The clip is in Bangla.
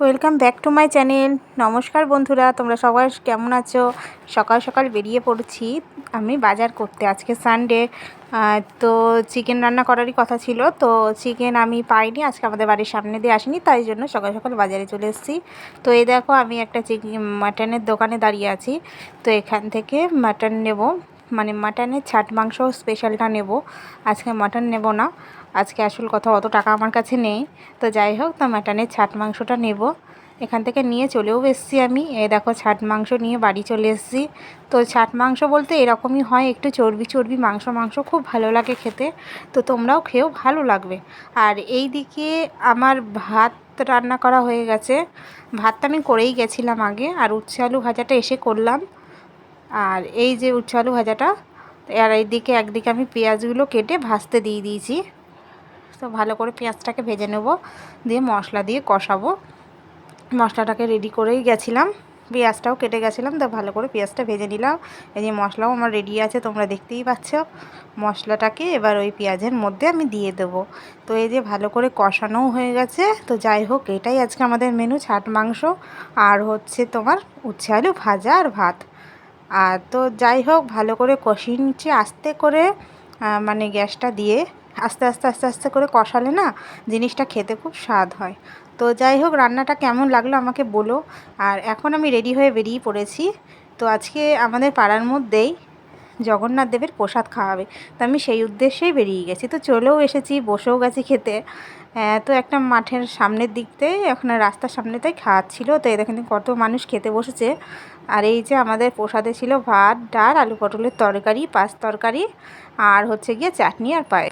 Welcome back to my channel নমস্কার বন্ধুরা, তোমরা সবাই কেমন আছো? সকাল সকাল বেরিয়ে পড়ছি আমি বাজার করতে আজকে সানডে তো চিকেন রান্না করারই কথা ছিল, তো চিকেন আমি পাইনি, আজকে আমাদের বাড়ির সামনে দিয়ে আসিনি, তাই জন্য সকাল সকাল বাজারে চলে এসেছি। তো এই দেখো, আমি একটা চিকেন মাটনের দোকানে দাঁড়িয়ে আছি। তো এখান থেকে মাটন নেব। মানে মাটনের ছাট মাংস স্পেশালটা নেব। আজকে মাটন নেব না। আজকে আসল কথা, অত টাকা আমার কাছে নেই। তো যাই হোক, তো মাটনের ছাট মাংসটা নেব। এখান থেকে নিয়ে চলেও এসেছি আমি। এ দেখো, ছাট মাংস নিয়ে বাড়ি চলে এসেছি। তো ছাট মাংস বলতে এরকমই হয়, একটু চর্বি চর্বি, মাংস মাংস, খুব ভালো লাগে খেতে। তো তোমরাও খেয়েও ভালো লাগবে। আর এই দিকে আমার ভাত রান্না করা হয়ে গেছে। ভাতটা আমি করেই গেছিলাম আগে, আর উচ্ছে আলু ভাজাটা এসে করলাম। আর এই যে উচ্ছে আলু ভাজাটা আর এইদিকে একদিকে আমি পেঁয়াজগুলো কেটে ভাজতে দিয়ে দিয়েছি। তো ভালো করে পেঁয়াজটাকে ভেজে নেব, দিয়ে মশলা দিয়ে কষাবো। মশলাটাকে রেডি করেই গেছিলাম, পেঁয়াজটাও কেটে গেছিলাম, তো ভালো করে পেঁয়াজটা ভেজে নিলাম। এই যে মশলাও আমার রেডি আছে, তোমরা দেখতেই পাচ্ছ। মশলাটাকে এবার ওই পেঁয়াজের মধ্যে আমি দিয়ে দেবো। তো এই যে ভালো করে কষানোও হয়ে গেছে, তো যাই হোক, এটাই আজকে আমাদের মেনু ছাট মাংস, আর হচ্ছে তোমার উচ্ছে আলু ভাজা আর ভাত। আর তো যাই হোক, ভালো করে কষিয়ে নিচ্ছি। আস্তে করে মানে গ্যাসটা দিয়ে আস্তে আস্তে আস্তে আস্তে করে কষালে না জিনিসটা খেতে খুব স্বাদ হয়। তো যাই হোক, রান্নাটা কেমন লাগল আমাকে বলো। আর এখন আমি রেডি হয়ে বেরিয়ে পড়েছি। তো আজকে আমাদের পাড়ার মধ্যেই জগন্নাথ দেবের প্রসাদ খাওয়াবে তো আমি সেই উদ্দেশ্যেই বেরিয়ে গেছি। তো চলেও এসেছি, বসেও গেছি খেতে। তো একটা মাঠের সামনের দিকতেই ওখানে রাস্তার সামনেতেই খাওয়াচ্ছিল তো এই দেখেন কত মানুষ খেতে বসেছে। আর এই যে আমাদের প্রসাদে ছিল ভাত, ডাল, আলু পটলের তরকারি, পাঁচ তরকারি, আর হচ্ছে গিয়ে চাটনি আর পায়ে